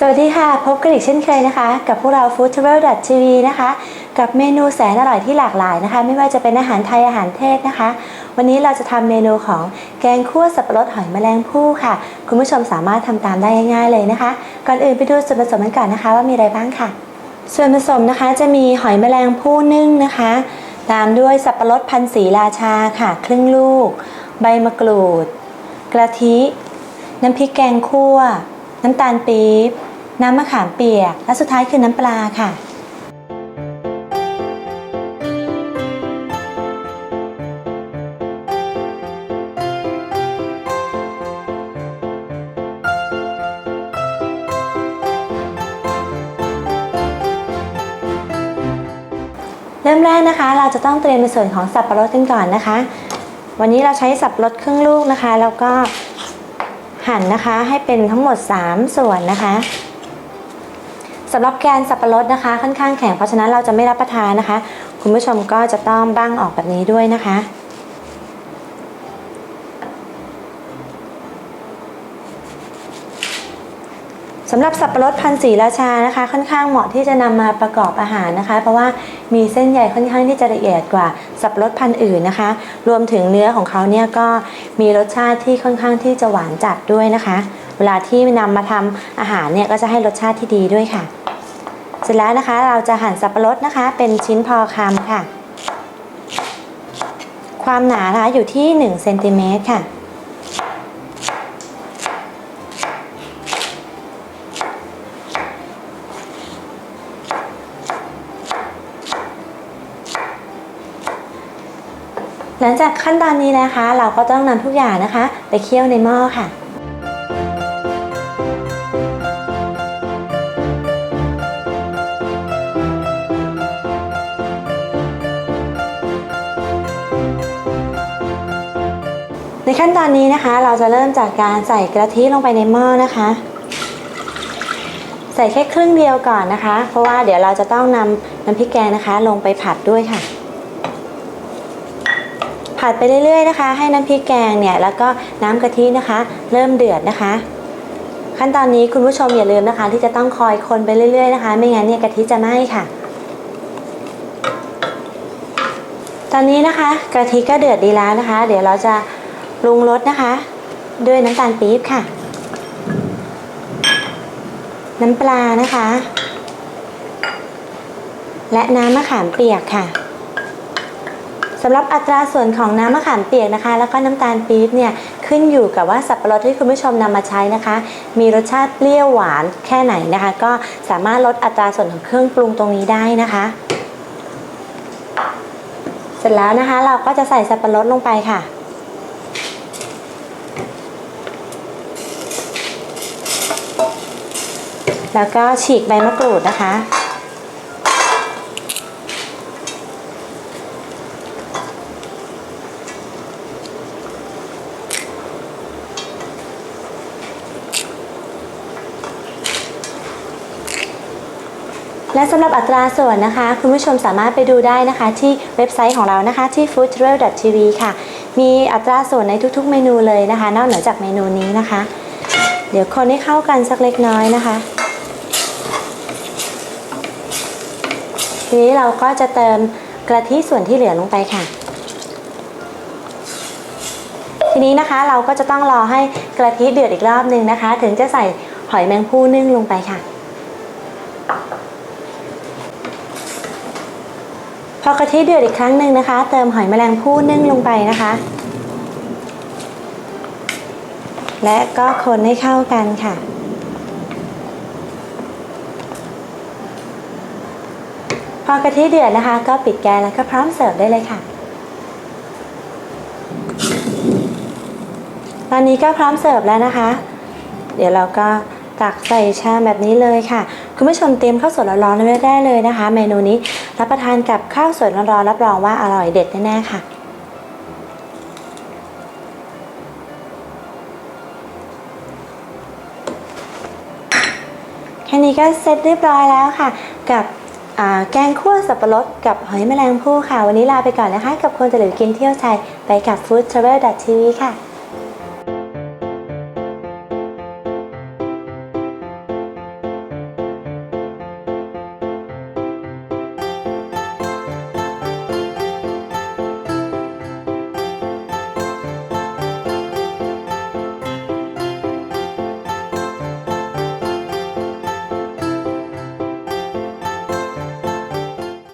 สวัสดีค่ะ พบกันอีกเช่นเคยนะคะ กับพวกเรา Food Travel TV นะคะ กับเมนูแสนอร่อยที่หลากหลายนะคะ ไม่ว่าจะเป็นอาหารไทยอาหารเทศนะคะ วันนี้เราจะทำเมนูของแกงคั่วสับปะรดหอยแมลงภู่ค่ะ คุณผู้ชมสามารถทำตามได้ง่ายๆเลยนะคะ ก่อนอื่นไปดูส่วนผสมกันก่อนนะคะ ว่ามีอะไรบ้างค่ะ ส่วนผสมนะคะจะมีหอยแมลงภู่นึ่งนะคะ ตามด้วยสับปะรดพันธุ์สีราชาค่ะ ครึ่งลูก ใบมะกรูด กระทิ น้ำพริกแกงคั่ว น้ำตาลปี๊บ น้ำมะขามเปียก และสุดท้ายคือน้ำปลาค่ะ เริ่มแรกนะคะ เราจะต้องเตรียมในส่วนของสับปะรดกันก่อนนะคะ วันนี้เราใช้สับปะรดครึ่งลูกนะคะ แล้วก็หั่นนะคะให้เป็นทั้งหมด 3 ส่วนนะคะ สำหรับแกนสับปะรดนะคะ ค่อนข้างแข็งเพราะฉะนั้นเราจะไม่รับประทานนะคะ คุณผู้ชมก็จะต้องบ้างออกแบบนี้ด้วยนะคะ สำหรับสับปะรดพันธุ์สีราชานะคะ ค่อนข้างเหมาะที่จะนำมาประกอบอาหารนะคะ เพราะว่ามีเส้นใยค่อนข้างที่จะละเอียดกว่าสับปะรดพันธุ์อื่นนะคะ รวมถึงเนื้อของเขาเนี่ยก็มีรสชาติที่ค่อนข้างที่จะหวานจัดด้วยนะคะ เวลาที่นำมาทำอาหารเนี่ยก็จะให้รสชาติที่ดีด้วยค่ะ เสร็จแล้วนะคะเราจะหั่นสับปะรดนะคะ เป็นชิ้นพอคำค่ะ ความหนานะคะอยู่ที่1เซนติเมตรค่ะ หลังจากขั้นตอนนี้นะคะ เราก็ต้องนำทุกอย่างนะคะ ไปเคี่ยวในหม้อค่ะในขั้นตอนนี้นะคะเราจะเริ่มจากการใส่กระทิลงไปในหม้อนะคะ ใส่แค่ครึ่งเดียวก่อนนะคะ เพราะว่าเดี๋ยวเราจะต้องนำน้ำพริกแกงนะคะ ลงไปผัดด้วยค่ะ ผัดไปเรื่อยๆนะคะ ให้น้ำพริกแกงเนี่ยแล้วก็น้ำกะทินะคะ เริ่มเดือดนะคะ ขั้นตอนนี้คุณผู้ชมอย่าลืมนะคะ ที่จะต้องคอยคนไปเรื่อยๆนะคะ ไม่งั้นเนี่ยกะทิจะไหม้ค่ะ ตอนนี้นะคะกะทิก็เดือดดีแล้วนะคะ เดี๋ยวเราจะปรุงรสนะคะ ด้วยน้ำตาลปี๊บค่ะ น้ำปลานะคะ และน้ำมะขามเปียกค่ะ สำหรับอัตราส่วนของน้ำมะขามเปียกนะคะ แล้วก็น้ำตาลปี๊บเนี่ยขึ้นอยู่กับว่าสับปะรดที่คุณผู้ชมนำมาใช้นะคะ มีรสชาติเปรี้ยวหวานแค่ไหนนะคะ ก็สามารถลดอัตราส่วนของเครื่องปรุงตรงนี้ได้นะคะ เสร็จแล้วนะคะเราก็จะใส่สับปะรดลงไปค่ะแล้วก็ฉีกใบมะกรูดนะคะ และสำหรับอัตราส่วนนะคะ คุณผู้ชมสามารถไปดูได้นะคะ ที่เว็บไซต์ของเรานะคะที่ foodtravel.tv ค่ะ มีอัตราส่วนในทุกๆ เมนูเลยนะคะ นอกเหนือจากเมนูนี้นะคะ เดี๋ยวคนให้เข้ากันสักเล็กน้อยนะคะ ทีนี้เราก็จะเติมกะทิส่วนที่เหลือลงไปค่ะ ทีนี้นะคะเราก็จะต้องรอให้กะทิเดือดอีกรอบหนึ่งนะคะ ถึงจะใส่หอยแมงภู่นึ่งลงไปค่ะ พอกะทิเดือดอีกครั้งหนึ่งนะคะ เติมหอยแมลงภู่นึ่งลงไปนะคะ และก็คนให้เข้ากันค่ะ พอกะทิเดือดนะคะ ก็ปิดแก๊สแล้วก็พร้อมเสิร์ฟได้เลยค่ะ ตอนนี้ก็พร้อมเสิร์ฟแล้วนะคะ เดี๋ยวเราก็ ตักใส่ชามแบบนี้เลยค่ะ คุณผู้ชมเตรียมข้าวสวยร้อนๆไว้ได้เลยนะคะ เมนูนี้รับประทานกับข้าวสวยร้อนๆรับรองว่าอร่อยเด็ดแน่ๆค่ะแค่นี้ก็เสร็จเรียบร้อยแล้วค่ะ กับแกงคั่วสับปะรดกับหอยแมลงภู่ค่ะ วันนี้ลาไปก่อนนะคะ กับคนจะเหลือกินเที่ยวไทยไปกับ Food Travel TV ค่ะ